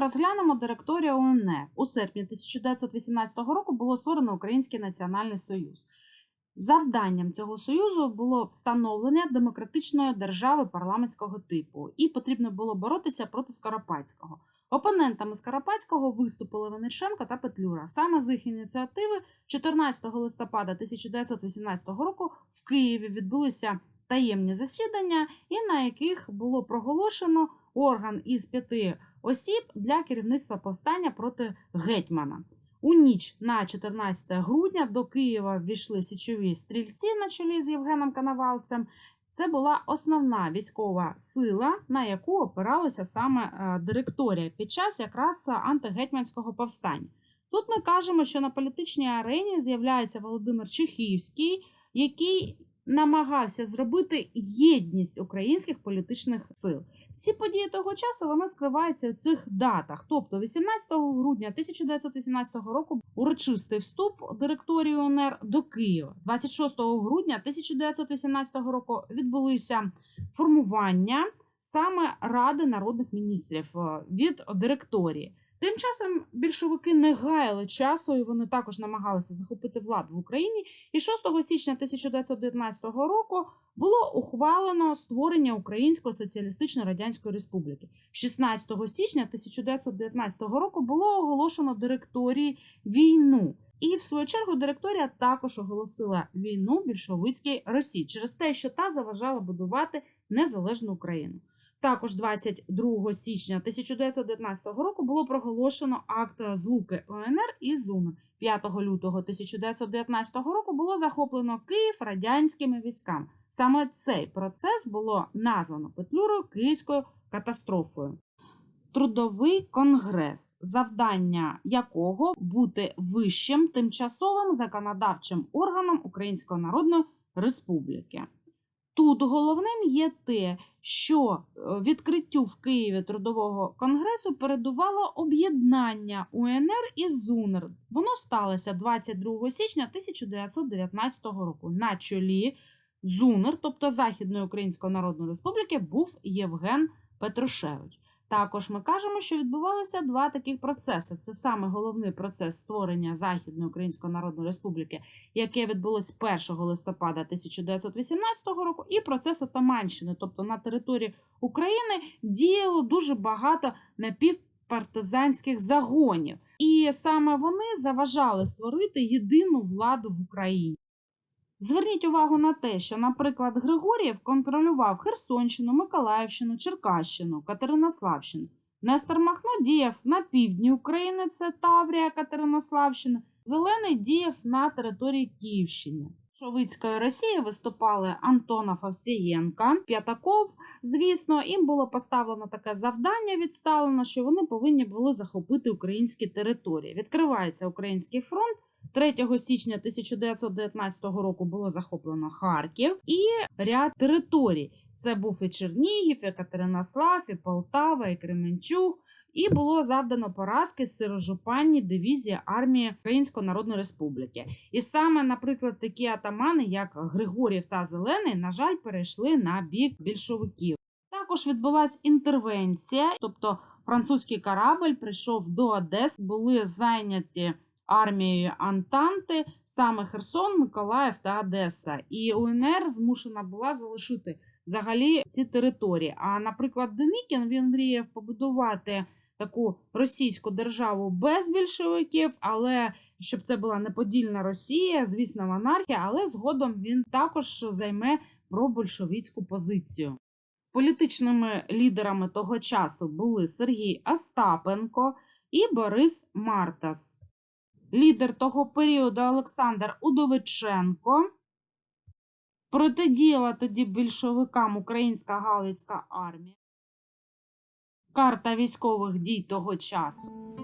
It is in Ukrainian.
Розглянемо директорію УНР. У серпні 1918 року було створено Український національний союз. Завданням цього союзу було встановлення демократичної держави парламентського типу, і потрібно було боротися проти Скоропадського. Опонентами Скоропадського виступили Вениченко та Петлюра. Саме з їх ініціативи 14 листопада 1918 року в Києві відбулися таємні засідання, і на яких було проголошено орган із п'яти осіб для керівництва повстання проти гетьмана. У ніч на 14 грудня до Києва ввійшли січові стрільці на чолі з Євгеном Коновалцем. Це була основна військова сила, на яку опиралася саме е, директорія під час якраз антигетьманського повстання. Тут ми кажемо, що на політичній арені з'являється Володимир Чехівський, який намагався зробити єдність українських політичних сил. Всі події того часу вони скриваються у цих датах. Тобто, 18 грудня 1918 року урочистий вступ директорії УНР до Києва. 26 грудня 1918 року відбулися формування саме Ради народних міністрів е, від директорії. Тим часом більшовики не гаяли часу, і вони також намагалися захопити владу в Україні. І 6 січня 1919 року було ухвалено створення Української соціалістичної радянської республіки. 16 січня 1919 року було оголошено директорії війну. І в свою чергу директорія також оголосила війну більшовицькій Росії через те, що та заважала будувати незалежну Україну. Також 22 січня 1919 року було проголошено акт злуки УНР і ЗУН. 5 лютого 1919 року було захоплено Київ радянськими військами. Саме цей процес було названо Петлюрою Київською катастрофою. Трудовий конгрес, завдання якого бути вищим тимчасовим законодавчим органом Української Народної Республіки. Тут головним є те, що е, відкриттю в Києві трудового конгресу передувало об'єднання УНР і ЗУНР. Воно сталося 22 січня 1919 року. На чолі ЗУНР, тобто Західної Української Народної Республіки, був Євген Петрушевич. Також ми кажемо, що відбувалися два таких процеси. Це саме головний процес створення Західної Української Народної Республіки, яке відбулось 1 листопада 1918 року, і процес Отаманщини, тобто на території України діяло дуже багато напівпартизанських загонів, і саме вони заважали створити єдину владу в Україні. Зверніть увагу на те, що, наприклад, Григорієв контролював Херсонщину, Миколаївщину, Черкащину, Катеринославщину. Нестор Махно діяв на півдні України, це Таврія, Катеринославщина. Зелений діяв на території Київщини. Шовицької Росії виступали Антонов Овсієнка, П'ятаков. Звісно, їм було поставлено таке завдання відставлено, що вони повинні були захопити українські території. Відкривається український фронт. 3 січня 1919 року було захоплено Харків і ряд територій. Це був і Чернігів, і Катеринослав, і Полтава, і Кременчуг. І було завдано поразки сирожупанній дивізії армії Української Народної Республіки. І саме, наприклад, такі атамани, як Григорів та Зелений, на жаль, перейшли на бік більшовиків. Також відбулася інтервенція, тобто французький корабль прийшов до Одеси, були зайняті армією Антанти, саме Херсон, Миколаїв та Одеса. І УНР змушена була залишити взагалі ці території. А, наприклад, Деникін він мріяв побудувати таку російську державу без більшовиків, але щоб це була неподільна Росія, звісно, монархія, але згодом він також займе пробольшовицьку позицію. Політичними лідерами того часу були Сергій Остапенко і Борис Мартас. Лідер того періоду Олександр Удовиченко. Протидіяла тоді більшовикам Українська Галицька армія. Карта військових дій того часу.